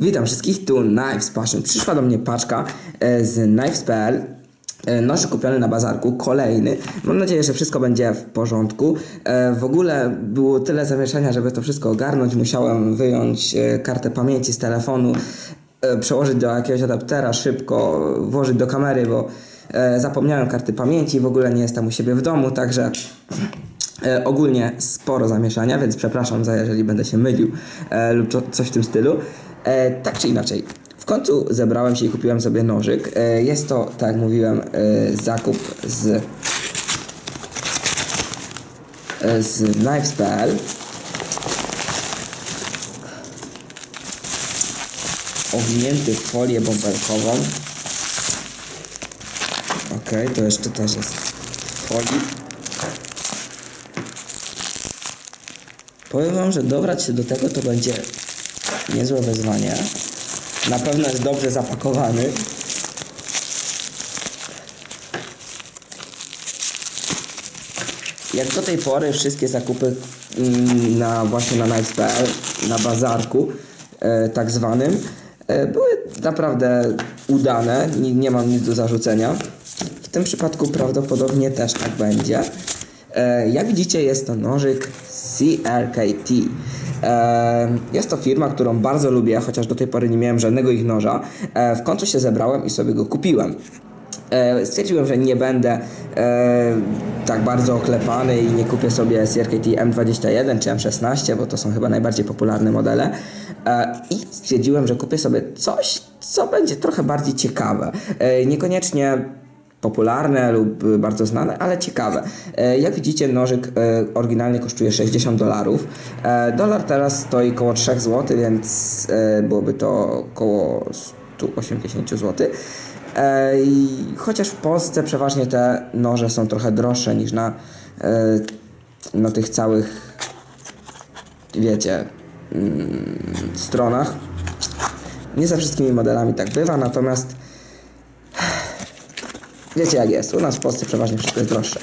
Witam wszystkich, tu Knives Passion. Przyszła do mnie paczka e, z Knives.pl. E, Noży kupiony na bazarku, kolejny. Mam nadzieję, że wszystko będzie w porządku. E, W ogóle było tyle zamieszania, żeby to wszystko ogarnąć. Musiałem wyjąć kartę pamięci z telefonu, przełożyć do jakiegoś adaptera szybko, włożyć do kamery, bo zapomniałem karty pamięci. W ogóle nie jestem u siebie w domu, także ogólnie sporo zamieszania, więc przepraszam za jeżeli będę się mylił e, lub co, coś w tym stylu. E, tak czy inaczej, w końcu zebrałem się i kupiłem sobie nożyk. E, jest to, tak jak mówiłem, e, zakup z, e, z Knives.pl. Owinięty w folię bąbelkową. Ok, to jeszcze też jest w folii. Powiem wam, że dobrać się do tego to będzie niezłe wyzwanie. Na pewno jest dobrze zapakowany. Jak do tej pory wszystkie zakupy mm, na właśnie na Knives.pl, na bazarku e, tak zwanym, e, były naprawdę udane. Nie, nie mam nic do zarzucenia. W tym przypadku prawdopodobnie też tak będzie. E, Jak widzicie jest to nożyk CRKT. E, Jest to firma, którą bardzo lubię, chociaż do tej pory nie miałem żadnego ich noża. E, W końcu się zebrałem i sobie go kupiłem. Stwierdziłem, że nie będę tak bardzo oklepany i nie kupię sobie CRKT M21 czy M16, bo to są chyba najbardziej popularne modele. I stwierdziłem, że kupię sobie coś, co będzie trochę bardziej ciekawe. Niekoniecznie popularne lub bardzo znane, ale ciekawe. E, Jak widzicie, nożyk e, oryginalnie kosztuje 60 dolarów. E, Dolar teraz stoi około 3 zł, więc byłoby to około 180 zł. Chociaż w Polsce przeważnie te noże są trochę droższe niż na, na tych całych, wiecie, mm, stronach. Nie ze wszystkimi modelami tak bywa, natomiast Wiecie jak jest, u nas w Polsce przeważnie wszystko jest droższe.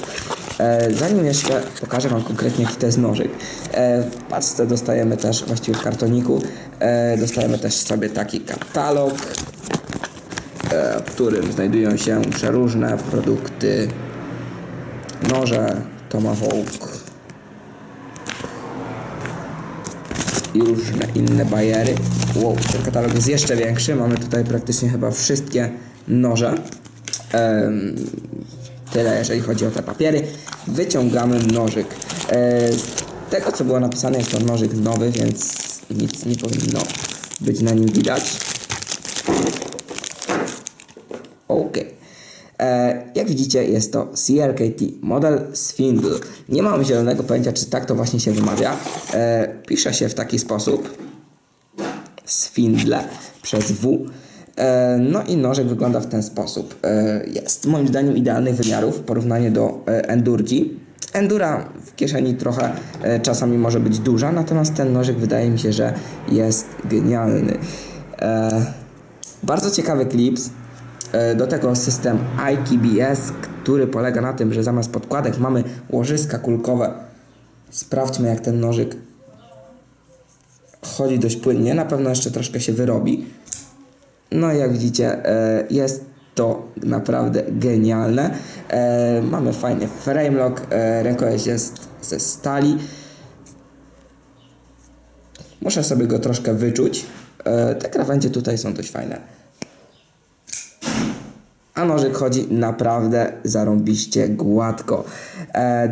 E, zanim jeszcze pokażę Wam konkretnie jaki to jest nożyk, e, w paczce dostajemy też, właściwie w kartoniku, e, dostajemy też sobie taki katalog, e, w którym znajdują się przeróżne produkty, noże, tomahawk i różne inne bajery. Wow, ten katalog jest jeszcze większy, mamy tutaj praktycznie chyba wszystkie noże. Tyle, jeżeli chodzi o te papiery. Wyciągamy nożyk. E, z tego, co było napisane, jest to nożyk nowy, więc nic nie powinno być na nim widać. Ok. E, jak widzicie, jest to CRKT model Swindle. Nie mam zielonego pojęcia, czy tak to właśnie się wymawia. E, pisze się w taki sposób. Swindle przez W. E, No i nożek wygląda w ten sposób. E, Jest moim zdaniem idealnych wymiarów w porównaniu do e, Endurki. Endura w kieszeni trochę czasami może być duża, natomiast ten nożyk wydaje mi się, że jest genialny. Bardzo ciekawy klips. Do tego system IKBS, który polega na tym, że zamiast podkładek mamy łożyska kulkowe. Sprawdźmy jak ten nożyk chodzi dość płynnie. Na pewno jeszcze troszkę się wyrobi. No jak widzicie, e, jest to naprawdę genialne. E, Mamy fajny frame lock, e, rękojeść jest ze stali. Muszę sobie go troszkę wyczuć. Te krawędzie tutaj są dość fajne. A nożyk chodzi naprawdę zarąbiście gładko.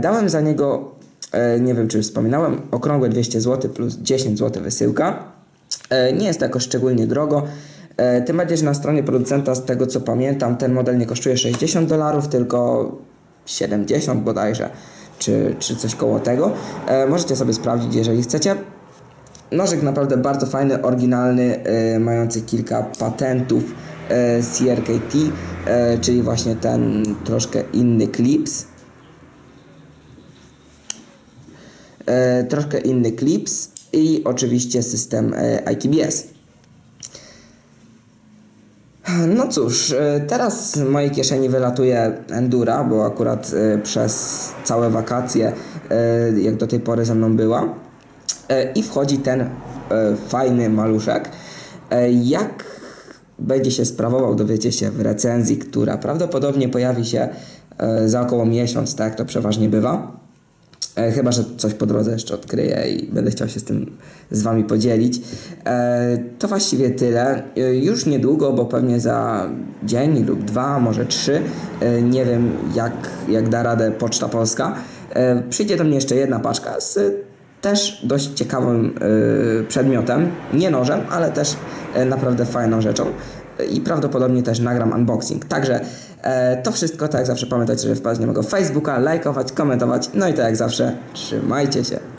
Dałem za niego, nie wiem czy wspominałem, okrągłe 200 zł plus 10 zł wysyłka. Nie jest to jakoś szczególnie drogo. E, tym bardziej, że na stronie producenta, z tego co pamiętam, ten model nie kosztuje 60 dolarów, tylko 70 bodajże, czy, czy coś koło tego. E, możecie sobie sprawdzić, jeżeli chcecie. Nożyk naprawdę bardzo fajny, oryginalny, e, mający kilka patentów CRKT, czyli właśnie ten troszkę inny clips. E, troszkę inny clips i oczywiście system IKBS. No cóż, e, teraz z mojej kieszeni wylatuje Endura, bo akurat e, przez całe wakacje, e, jak do tej pory ze mną była. I wchodzi ten fajny maluszek. Jak będzie się sprawował, dowiecie się w recenzji, która prawdopodobnie pojawi się za około miesiąc, tak to przeważnie bywa. E, Chyba, że coś po drodze jeszcze odkryję i będę chciał się z tym z Wami podzielić. E, To właściwie tyle. E, Już niedługo, bo pewnie za dzień lub dwa, może trzy, e, nie wiem jak, jak da radę Poczta Polska, e, przyjdzie do mnie jeszcze jedna paczka z też dość ciekawym e, przedmiotem. Nie nożem, ale też naprawdę fajną rzeczą. I prawdopodobnie też nagram unboxing. Także e, to wszystko, tak jak zawsze pamiętajcie, że wpaść na mojego Facebooka, lajkować, komentować. No i tak jak zawsze, trzymajcie się.